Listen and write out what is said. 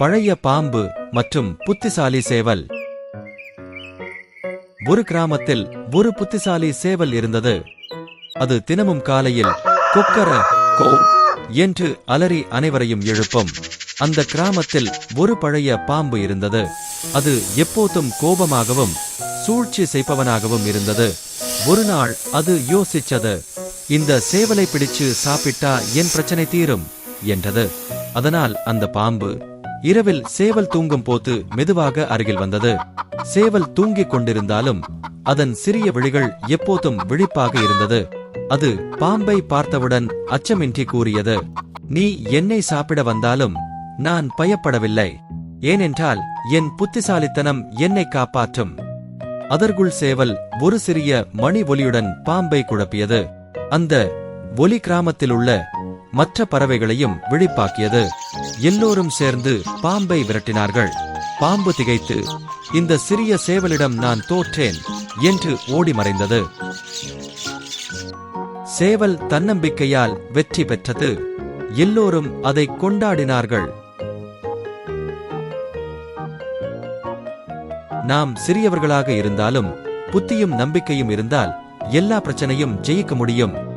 பழைய பாம்பு மற்றும் புத்திசாலி சேவல். ஒரு கிராமத்தில் ஒரு புத்திசாலி சேவல் இருந்தது. அது தினமும் காலையில் கொக்கர கோ என்று அலறி அனைவரையும் எழுப்பும். அந்த கிராமத்தில் ஒரு பழைய பாம்பு இருந்தது. அது எப்போதும் கோபமாகவும் சூழ்ச்சி செய்பவனாகவும் இருந்தது. ஒரு நாள் அது யோசிச்சது இந்த சேவலை பிடிச்சு சாப்பிட்டா என் பிரச்சனை தீரும் என்றது. அதனால் அந்த பாம்பு இரவில் சேவல் தூங்கும் போது மெதுவாக அருகில் வந்தது. சேவல் தூங்கிக் கொண்டிருந்தாலும் அதன் சிறிய விழிகள் எப்போதும் விழிப்பாக இருந்தது. அது பாம்பை பார்த்தவுடன் அச்சமின்றி கூறியது நீ என்னை சாப்பிட வந்தாலும் நான் பயப்படவில்லை. ஏனென்றால் என் புத்திசாலித்தனம் என்னை காப்பாற்றும். அதற்குள் சேவல் ஒரு சிறிய மணி ஒலியுடன் பாம்பை குழப்பியது. அந்த ஒலி கிராமத்தில் உள்ள மற்ற பறவைகளையும் விழிப்பாக்கியது. எல்லோரும் சேர்ந்து பாம்பை விரட்டினார்கள். பாம்பு திகைத்து இந்த சிறிய சேவலிடம் நான் தோற்றேன் என்று ஓடி மறைந்தது. சேவல் தன்னம்பிக்கையால் வெற்றி பெற்றது. எல்லோரும் அதை கொண்டாடினார்கள். நாம் சிறியவர்களாக இருந்தாலும் புத்தியும் நம்பிக்கையும் இருந்தால் எல்லா பிரச்சனையும் ஜெயிக்க முடியும்